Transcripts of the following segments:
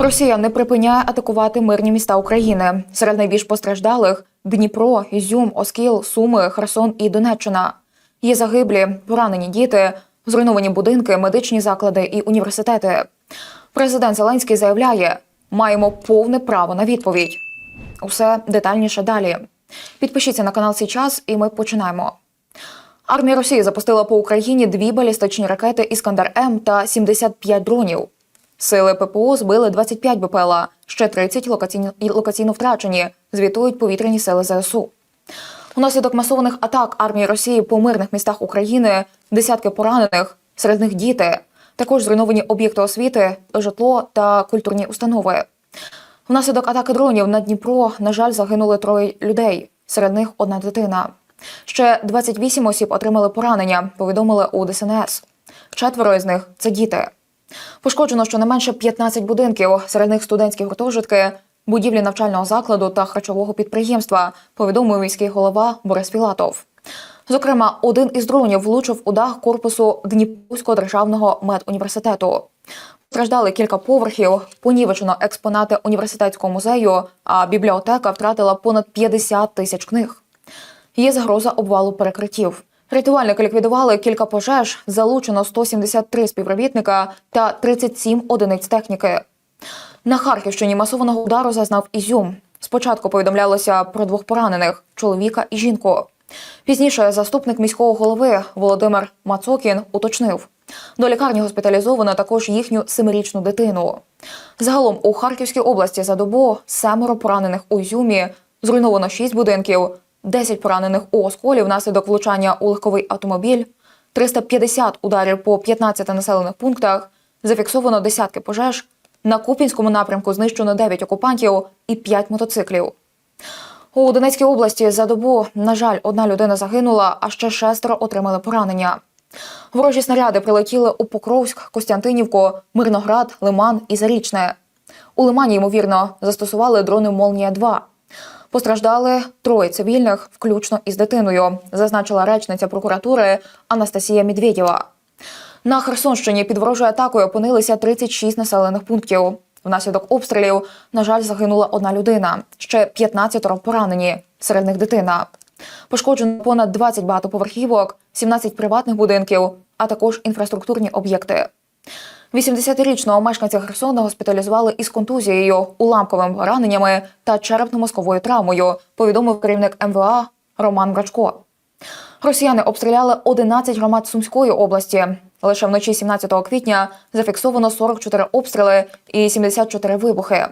Росія не припиняє атакувати мирні міста України. Серед найбільш постраждалих Дніпро, Ізюм, Оскіл, Суми, Херсон і Донеччина. Є загиблі, поранені діти, зруйновані будинки, медичні заклади і університети. Президент Зеленський заявляє: маємо повне право на відповідь. Усе детальніше далі. Підпишіться на канал «Сій час» і ми починаємо. Армія Росії запустила по Україні дві балістичні ракети Іскандер М та 75 дронів. Сили ППО збили 25 БПЛА, ще 30 локаційно, локаційно втрачені, звітують повітряні сили ЗСУ. Унаслідок масованих атак армії Росії по мирних містах України десятки поранених, серед них діти, також зруйновані об'єкти освіти, житло та культурні установи. Внаслідок атаки дронів на Дніпро, на жаль, загинули троє людей, серед них одна дитина. Ще 28 осіб отримали поранення, повідомили у ДСНС. Четверо із них це діти. Пошкоджено щонайменше 15 будинків, серед них студентські гуртожитки, будівлі навчального закладу та харчового підприємства, повідомив міський голова Борис Філатов. Зокрема, один із дронів влучив у дах корпусу Дніпровського державного медуніверситету. Страждали кілька поверхів, понівечено експонати університетського музею, а бібліотека втратила понад 50 тисяч книг. Є загроза обвалу перекриттів. Рятувальники ліквідували кілька пожеж, залучено 173 співробітника та 37 одиниць техніки. На Харківщині масованого удару зазнав Ізюм. Спочатку повідомлялося про двох поранених чоловіка і жінку. Пізніше заступник міського голови Володимир Мацокін уточнив. До лікарні госпіталізовано також їхню семирічну дитину. Загалом у Харківській області за добу семеро поранених у Ізюмі, зруйновано шість будинків, 10 поранених у Осколі внаслідок влучання у легковий автомобіль, 350 ударів по 15 населених пунктах, зафіксовано десятки пожеж. На Купінському напрямку знищено 9 окупантів і 5 мотоциклів. У Донецькій області за добу, на жаль, одна людина загинула, а ще шестеро отримали поранення. Ворожі снаряди прилетіли у Покровськ, Костянтинівку, Мирноград, Лиман і Зарічне. У Лимані, ймовірно, застосували дрони Молнія 2 Постраждали троє цивільних, включно із дитиною, зазначила речниця прокуратури Анастасія Медведєва. На Херсонщині під ворожою атакою опинилися 36 населених пунктів. Внаслідок обстрілів, на жаль, загинула одна людина. Ще 15 поранені, серед них дитина. Пошкоджено понад 20 багатоповерхівок, 17 приватних будинків, а також інфраструктурні об'єкти. 80-річного мешканця Херсона госпіталізували із контузією, уламковими пораненнями та черепно-мозковою травмою, повідомив керівник МВА Роман Брачко. Росіяни обстріляли 11 громад Сумської області. Лише вночі 17 квітня зафіксовано 44 обстріли і 74 вибухи.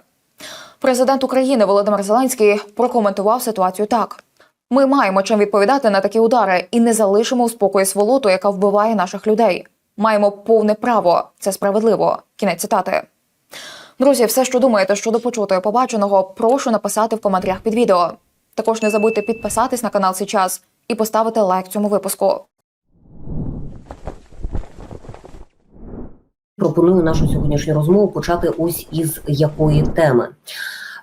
Президент України Володимир Зеленський прокоментував ситуацію так: ми маємо чим відповідати на такі удари і не залишимо у спокої сволоту, яка вбиває наших людей. Маємо повне право. Це справедливо. Кінець цитати. Друзі, все, що думаєте щодо почутого і побаченого, прошу написати в коментарях під відео. Також не забудьте підписатись на канал Сейчас і поставити лайк цьому випуску. Пропоную нашу сьогоднішню розмову почати ось із якої теми.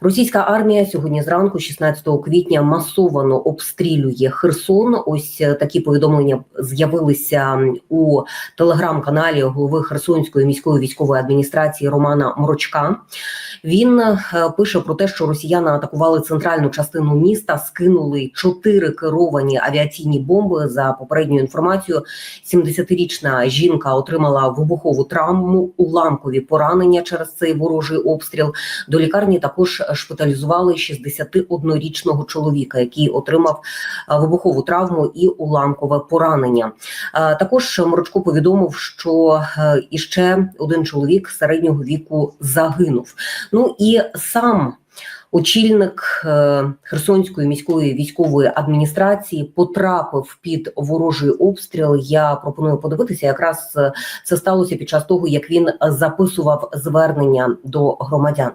Російська армія сьогодні зранку, 16 квітня, масовано обстрілює Херсон. Ось е, такі повідомлення з'явилися у телеграм-каналі голови Херсонської міської військової адміністрації Романа Мрочка. Він е, пише про те, що росіяни атакували центральну частину міста, скинули чотири керовані авіаційні бомби. За попередньою інформацією, 70-річна жінка отримала вибухову травму, уламкові поранення через цей ворожий обстріл. До лікарні також шпиталізували 61-річного чоловіка, який отримав е, вибухову травму і уламкове поранення. Е, Також Морочко повідомив, що е, іще один чоловік середнього віку загинув. Ну і сам. Очільник Херсонської міської військової адміністрації потрапив під ворожий обстріл. Я пропоную подивитися. Якраз це сталося під час того, як він записував звернення до громадян.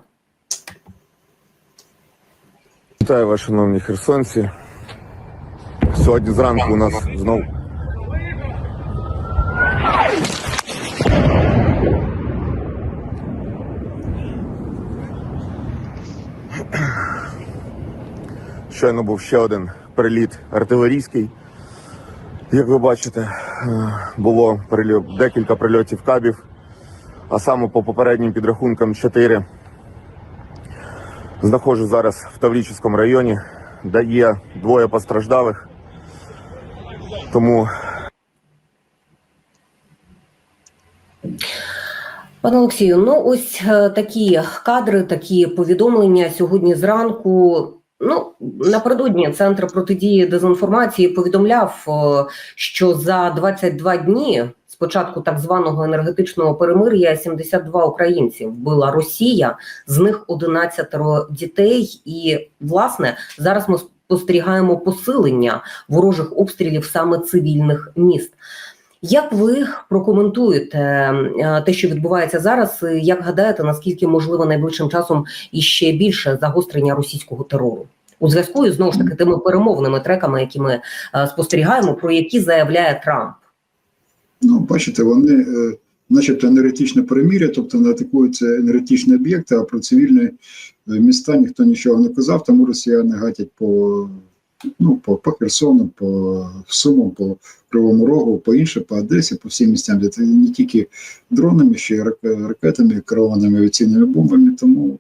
Вітаю вас, шановні херсонці. Сьогодні зранку у нас знов. Щойно був ще один приліт артилерійський. Як ви бачите, е, було декілька прильотів кабів, а саме по попереднім підрахункам чотири Знаходжусь зараз в Таврічському районі, де є двоє постраждалих. Тому Пане Олексію, ну ось е, такі кадри, такі повідомлення сьогодні зранку. Ну напередодні центр протидії дезінформації повідомляв, е, що за 22 дні початку так званого енергетичного перемир'я 72 українці вбила Росія, з них 11 дітей. І власне зараз ми спостерігаємо посилення ворожих обстрілів саме цивільних міст. Як ви прокоментуєте е, те, що відбувається зараз? Як гадаєте, наскільки можливо найближчим часом іще більше загострення російського терору у зв'язку із знову ж таки тими перемовними треками, які ми е, спостерігаємо, про які заявляє Трамп? Ну, бачите, вони, е, начебто, енергетичне перемір'я, тобто не атакуються енергетичні об'єкти, а про цивільні е, міста ніхто нічого не казав, тому росіяни гатять по, ну, по, по Херсону, по Сумам, по Кривому Рогу, по іншим, по Одесі, по всім місцям, де не тільки дронами, ще й рак- ракетами, керованими авіаційними бомбами. Тому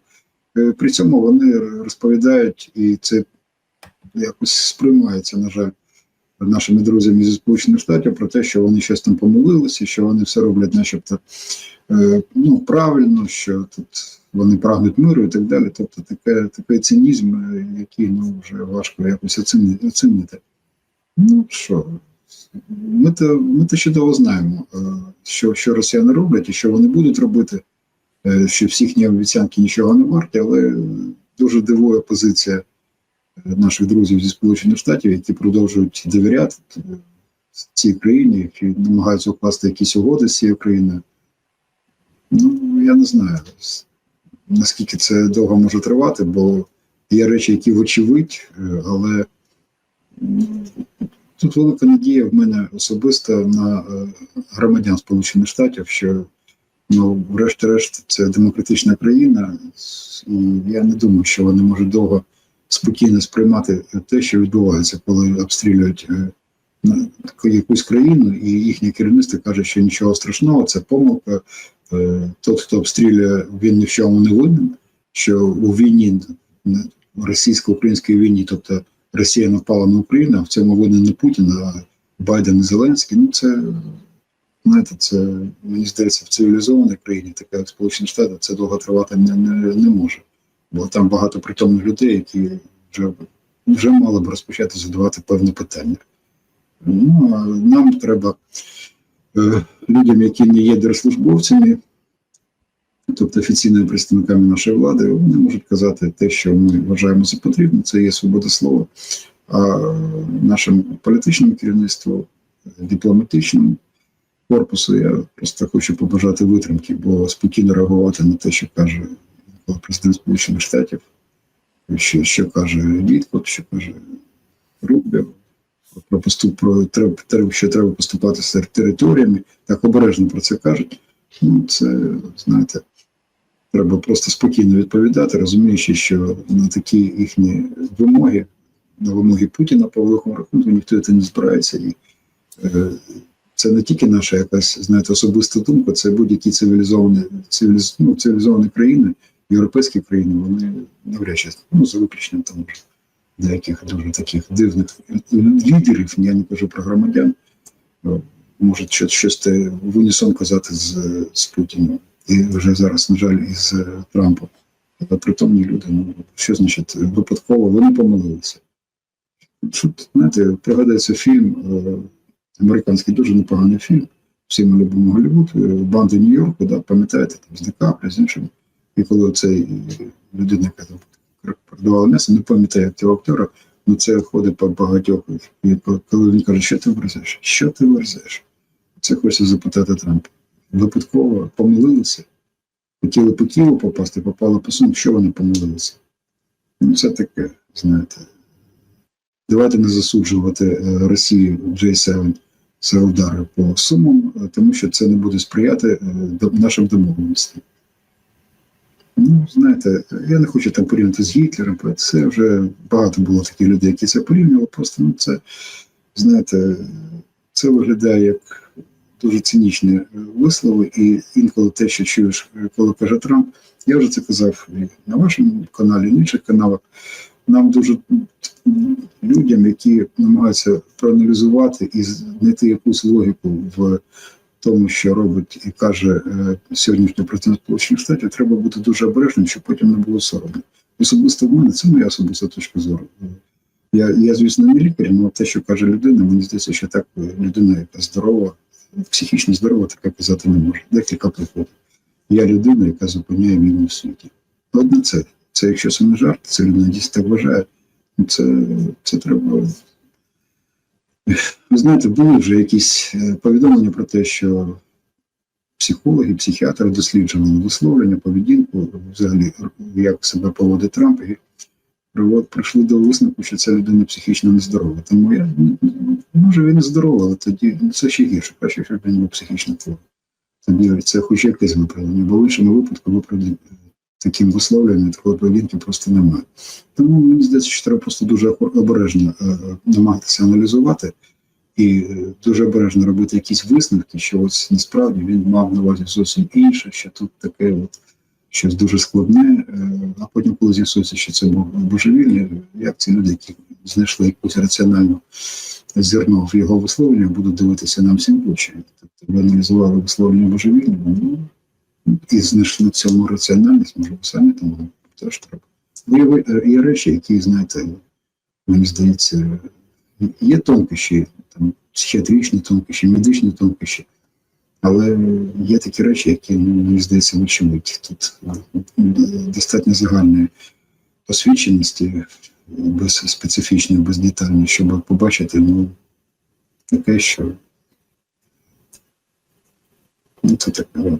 е, при цьому вони розповідають, і це якось сприймається, на жаль нашими друзями зі Сполучених Штатів про те, що вони щось там помилилися, що вони все роблять, начебто, е, ну, правильно, що тут вони прагнуть миру і так далі. Тобто таке, такий цинізм, е, який ну, вже важко якось оцінити. Ну що, ми то, ми то чудово знаємо, е, що, що росіяни роблять і що вони будуть робити, що всі їхні обіцянки нічого не варті, але дуже дивує позиція наших друзів зі Сполучених Штатів, які продовжують довіряти е, цій країні, які намагаються укласти якісь угоди з цією країною. Ну, я не знаю, наскільки це довго може тривати, бо є речі, які вочевидь, е, але тут велика надія в мене особисто на е, громадян Сполучених Штатів, що ну, врешті-решт, це демократична країна, і я не думаю, що вони можуть довго спокійно сприймати те, що відбувається, коли обстрілюють е, якусь країну, і їхнє керівництво каже, що нічого страшного, це помилка. Е, Тот, хто обстрілює, він ні в чому не винен. Що у війні російсько-українській війні, тобто Росія напала на Україну, а в цьому винен не Путін, а Байден і Зеленський. Ну це знаєте, це мені здається в цивілізованій країні, така як Сполучені Штати, це довго тривати не, не, не може бо там багато притомних людей, які вже, вже мали б розпочати задавати певні питання. Ну, а нам треба е, людям, які не є держслужбовцями, тобто офіційними представниками нашої влади, вони можуть казати те, що ми вважаємо за потрібне, це є свобода слова. А нашому політичному керівництву, дипломатичному корпусу, я просто хочу побажати витримки, бо спокійно реагувати на те, що каже президент Сполучених Штатів, що, що каже Віткот, що каже Рубіо, про поступ, про треба, що треба поступати з територіями, так обережно про це кажуть. Ну, це, знаєте, треба просто спокійно відповідати, розуміючи, що на такі їхні вимоги, на вимоги Путіна по великому рахунку ніхто це не збирається. І е, це не тільки наша якась, знаєте, особиста думка, це будь-які цивілізовані, цивіліз, ну, цивілізовані країни, європейські країни, вони навряд чи, ну, за виключенням там деяких дуже таких дивних лідерів, я не кажу про громадян, можуть щось, щось в унісон казати з, з Путіним. І вже зараз, на жаль, із е, Трампом. Притомні люди, ну, що значить, випадково вони помилилися. Тут, знаєте, пригадується фільм, е, американський дуже непоганий фільм. Всі ми любимо Голлівуд, е, банди Нью-Йорку, да, пам'ятаєте, там з Ді Капріо, з іншими. І коли цей людина, яка продавала м'ясо, не пам'ятаю як цього актора, ну це ходить по багатьох. І коли він каже, що ти верзеш? Що ти верзеш? Це хочеться запитати Трампа. Випадково помилилися, хотіли по Києву попасти, попали по Суму, що вони помилилися? Ну, це таке, знаєте. Давайте не засуджувати е, Росію J7 за удари по Сумам, е, тому що це не буде сприяти е, нашим домовленостям. Ну, знаєте, я не хочу там порівняти з Гітлером, це вже багато було таких людей, які це порівнювали. Просто ну це, знаєте, це виглядає як дуже цинічні е, вислови, і інколи те, що чуєш, е, коли каже Трамп, я вже це казав і на вашому каналі, і на інших каналах. Нам дуже людям, які намагаються проаналізувати і знайти якусь логіку в тому, що робить і каже е, сьогоднішній президент Сполучених Штатів, треба бути дуже обережним, щоб потім не було соромно. Особисто в мене це моя особиста точка зору. Я, я звісно, не лікар, але те, що каже людина, мені здається, що так е, людина, яка здорова, психічно здорова, таке казати не може. Декілька прикладів. Я людина, яка зупиняє війну в світі. Одне це. Це якщо це не жарт, це людина дійсно так вважає. Це, це треба. Ви знаєте, були вже якісь е, повідомлення про те, що психологи, психіатри досліджували висловлення, поведінку, взагалі, як себе поводить Трамп, і прийшли до висновку, що ця людина психічно нездорова. Тому я ну, може він і здоровий, але тоді ну, це ще гірше, краще, щоб він був психічно хворий. Тоді це хоч якесь виправдання, бо в іншому випадку виправдання таким висловленням, такої поведінки просто немає. Тому мені здається, що треба просто дуже обережно е, е, намагатися аналізувати і е, дуже обережно робити якісь висновки, що ось насправді він мав на увазі зовсім інше, що тут таке от щось дуже складне, а потім, коли з'ясується, що це був божевільне, як ці люди, які знайшли якусь раціональну зерно в його висловленнях, будуть дивитися нам всім очі. Тобто ви аналізували висловлення божевільного, ну і знайшли цьому раціональність, може, ви самі там теж треба. Є, е, є речі, які, знаєте, мені здається, є тонкощі, там, психіатричні тонкощі, медичні тонкощі, але є такі речі, які, ну, мені здається, вочевидь. Тут е, достатньо загальної освіченості, без специфічної, без детальної, щоб побачити, ну, таке, що ну, це ладно.